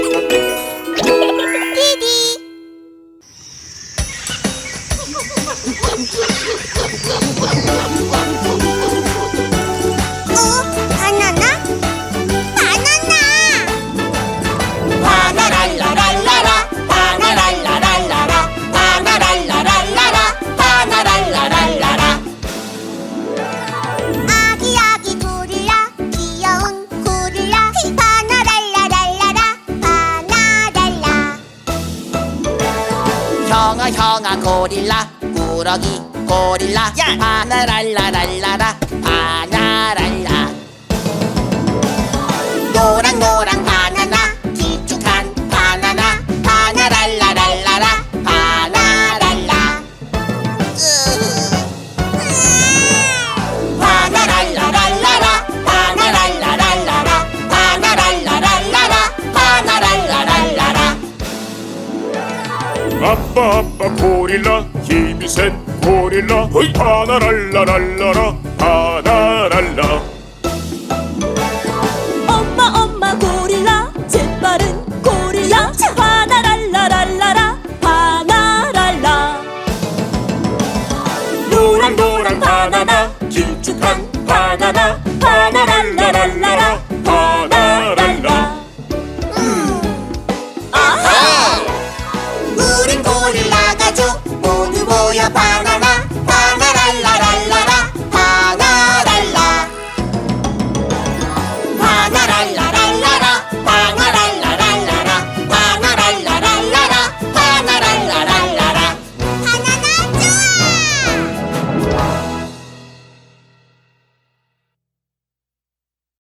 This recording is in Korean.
弟弟。 형아 형아 고릴라. 꾸러기 고릴라. 야! 바나랄라랄라라. 바나랄라. 빠빠 고릴라. 힘이 센 고릴라. 허이 타나랄라랄라라. Kuya Pare.